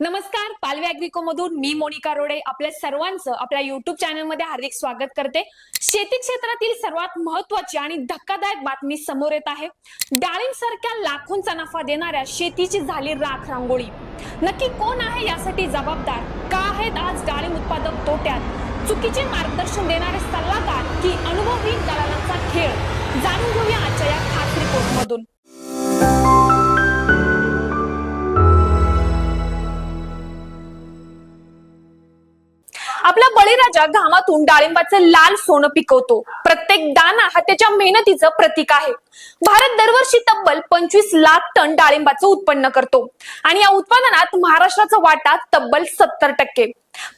नमस्कार पालवे अॅग्रिको मधून मी मोनिका रोडे आपल्या सर्वांचं आपल्या युट्यूब चॅनलमध्ये हार्दिक स्वागत करते. शेती क्षेत्रातील सर्वात महत्वाची आणि धक्कादायक बातमी समोर येत आहे. डाळिंब सारख्या लाखोंचा नफा देणाऱ्या शेतीची झाली राख रांगोळी. नक्की कोण आहे यासाठी जबाबदार? का आहेत आज डाळिंब उत्पादक तोट्यात? चुकीचे मार्गदर्शन देणारे सल्लागार की अनुभवहीन दलालांचा खेळ? जाणून घेऊया आजच्या या खास रिपोर्ट मधून. बळीराजा घामातून डाळिंबाचं लाल सोनं पिकवतो. प्रत्येक दाना हा त्याच्या मेहनतीचं प्रतीक आहे. भारत दरवर्षी तब्बल पंचवीस लाख टन डाळिंबाचं उत्पन्न करतो. आणि या उत्पादनात महाराष्ट्राचा वाटा तब्बल सत्तर टक्के.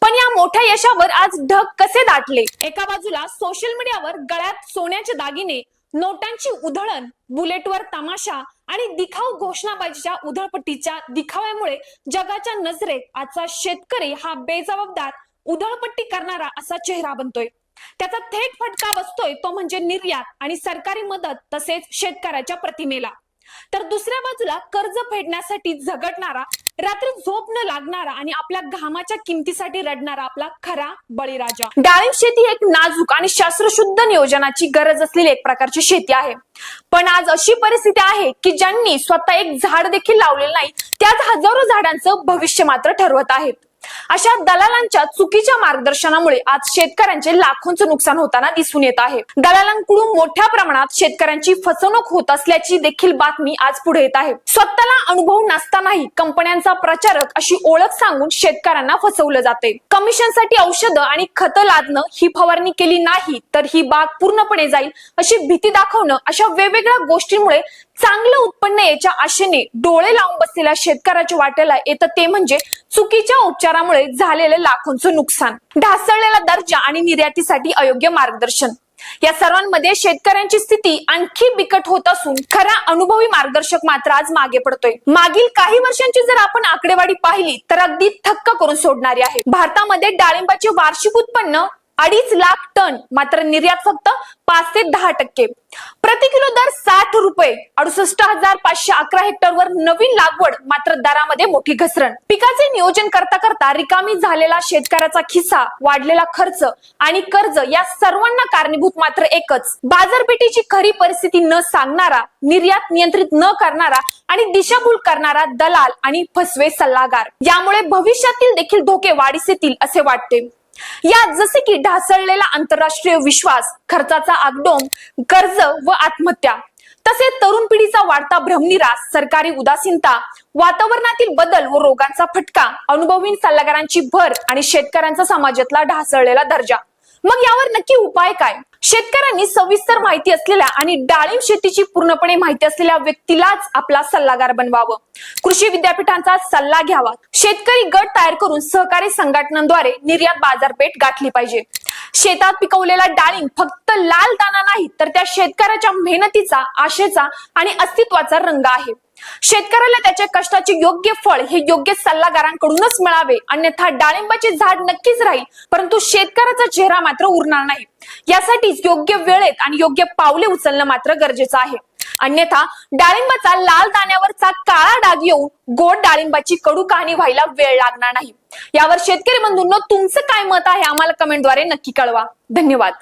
पण या मोठ्या यशावर आज ढग कसे दाटले? एका बाजूला सोशल मीडियावर गळ्यात सोन्याचे दागिने नोटांची उधळण बुलेटवर तमाशा आणि दिखाव घोषणाबाजीच्या उधळपट्टीच्या दिखाव्यामुळे जगाच्या नजरेत आजचा शेतकरी हा बेजबाबदार उधळपट्टी करणारा असा चेहरा बनतोय. त्याचा थेट फटका बसतोय तो म्हणजे निर्यात आणि सरकारी मदत तसेच शेतकऱ्याच्या प्रतिमेला. तर दुसऱ्या बाजूला कर्ज फेडण्यासाठी झगडणारा रात्री झोप न लागणारा आणि आपल्या घामाच्या किमतीसाठी रडणारा आपला खरा बळीराजा. डाळिंब शेती ही एक नाजूक आणि शास्त्रशुद्ध नियोजनाची गरज असलेली एक प्रकारची शेती आहे. पण आज अशी परिस्थिती आहे की ज्यांनी स्वतः एक झाड देखील लावलेलं नाही त्याच हजारो झाडांचं भविष्य मात्र ठरवत आहेत. अशा दलालांच्या चुकीच्या मार्गदर्शनामुळे आज शेतकऱ्यांचे लाखोंचं नुकसान होताना दिसून येत आहे. दलालांकडून मोठ्या प्रमाणात शेतकऱ्यांची फसवणूक होत असल्याची देखील बातमी आज पुढे येत आहे. स्वतःला अनुभव नसतानाही कंपन्यांचा प्रचारक अशी ओळख सांगून शेतकऱ्यांना फसवलं जाते कमिशनसाठी औषधं आणि खतं लादणं ही फवारणी केली नाही तर ही बाग पूर्णपणे जाईल अशी भीती दाखवणं अशा वेगवेगळ्या गोष्टींमुळे चांगलं उत्पन्न याच्या आशेने डोळे लावून बसलेल्या शेतकऱ्याच्या वाट्याला येतं ते म्हणजे चुकीच्या उपचारामुळे झालेलं लाखोंचं नुकसान. ढासळलेला दर्जा आणि निर्यातीसाठी अयोग्य मार्गदर्शन. या सर्वांमध्ये शेतकऱ्यांची स्थिती आणखी बिकट होत असून खरा अनुभवी मार्गदर्शक मात्र आज मागे पडतोय. मागील काही वर्षांची जर आपण आकडेवारी पाहिली तर अगदी थक्क करून सोडणारी आहे. भारतामध्ये डाळिंबाचे वार्षिक उत्पन्न अडीच लाख टन मात्र निर्यात फक्त पाच ते दहा टक्के. प्रति किलो दर साठ रुपये अडुसष्ट हजार पाचशे अकरा हेक्टरवर नवीन लागवड मात्र दरामध्ये मोठी घसरण. पिकाचे नियोजन करता करता रिकामी झालेला शेतकऱ्याचा खिस्सा वाढलेला खर्च आणि कर्ज या सर्वांना कारणीभूत मात्र एकच. बाजारपेठेची खरी परिस्थिती न सांगणारा निर्यात नियंत्रित न करणारा आणि दिशाभूल करणारा दलाल आणि फसवे सल्लागार. यामुळे भविष्यातील देखील धोके वाढीस येतील असे वाटते. यात जसे की ढासळलेला आंतरराष्ट्रीय विश्वास खर्चाचा आगडोम कर्ज व आत्महत्या तसेच तरुण पिढीचा वाढता भ्रमनिरास सरकारी उदासीनता वातावरणातील बदल व रोगांचा फटका अनुभवी सल्लागारांची भर आणि शेतकऱ्यांचा समाजातला ढासळलेला दर्जा. मग यावर नक्की उपाय काय? शेतकऱ्यांनी सविस्तर माहिती असलेल्या आणि डाळिंब शेतीची पूर्णपणे माहिती असलेल्या व्यक्तीलाच आपला सल्लागार बनवावं. कृषी विद्यापीठांचा सल्ला घ्यावा. शेतकरी गट तयार करून सहकारी संघटनांद्वारे निर्यात बाजारपेठ गाठली पाहिजे. शेतात पिकवलेला डाळिंब फक्त लाल दाना नाही तर त्या शेतकऱ्याच्या मेहनतीचा आशेचा आणि अस्तित्वाचा रंग आहे. शेतकऱ्याला त्याच्या कष्टाचे योग्य फळ हे योग्य सल्लागारांकडूनच मिळावे. अन्यथा डाळिंबाचे झाड नक्कीच राहील परंतु शेतकऱ्याचा चेहरा मात्र उरणार नाही. यासाठीच योग्य वेळेत आणि योग्य पावले उचलणं मात्र गरजेचं आहे. अन्यथा डाळिंबाचा लाल दाण्यावरचा काळा डाग येऊन गोड डाळिंबाची कडू कहाणी व्हायला वेळ लागणार नाही. यावर शेतकरी बंधूंनो तुमचं काय मत आहे? आम्हाला कमेंटद्वारे नक्की कळवा. धन्यवाद.